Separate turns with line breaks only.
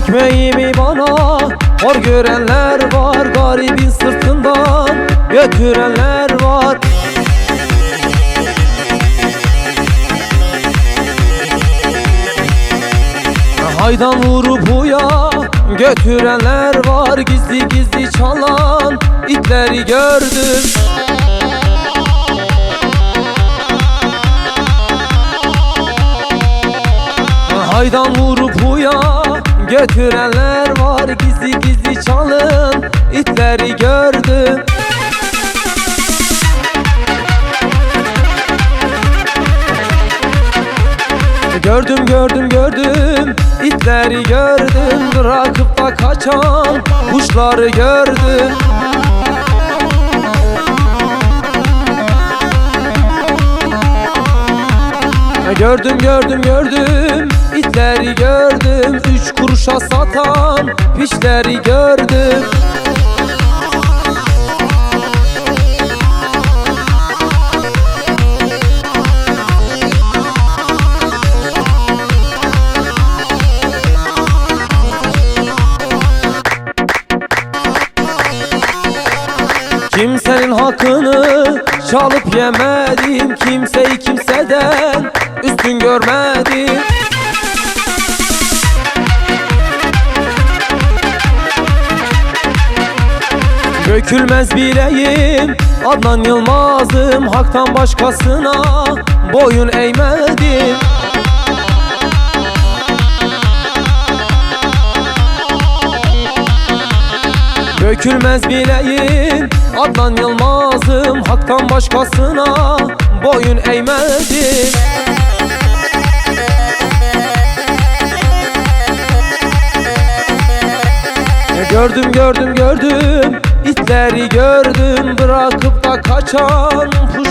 ekmeğimi bana Hor görenler var Garibin sırtından Götürenler var Haydan vurup huya Götürenler var Gizli gizli çalan itleri gördüm Haydan vurup huya Götürenler var Gizli gizli çalın itleri gördüm. Gördüm gördüm gördüm itleri gördüm. Bırakıp da kaçan kuşları gördüm Gördüm gördüm gördüm. İtleri gördüm. Üç kuruşa satan piçleri gördüm. Kimsenin hakkını çalıp yemedim Kimseyi kimseden üstün görmedim. Dökülmez bileyim Adnan Yılmaz'ım Hak'tan başkasına boyun eğmedim Dökülmez bileyim Adnan Yılmaz'ım Hak'tan başkasına boyun eğmedim Gördüm gördüm gördüm itleri gördüm Bırakıp da kaçan gördüm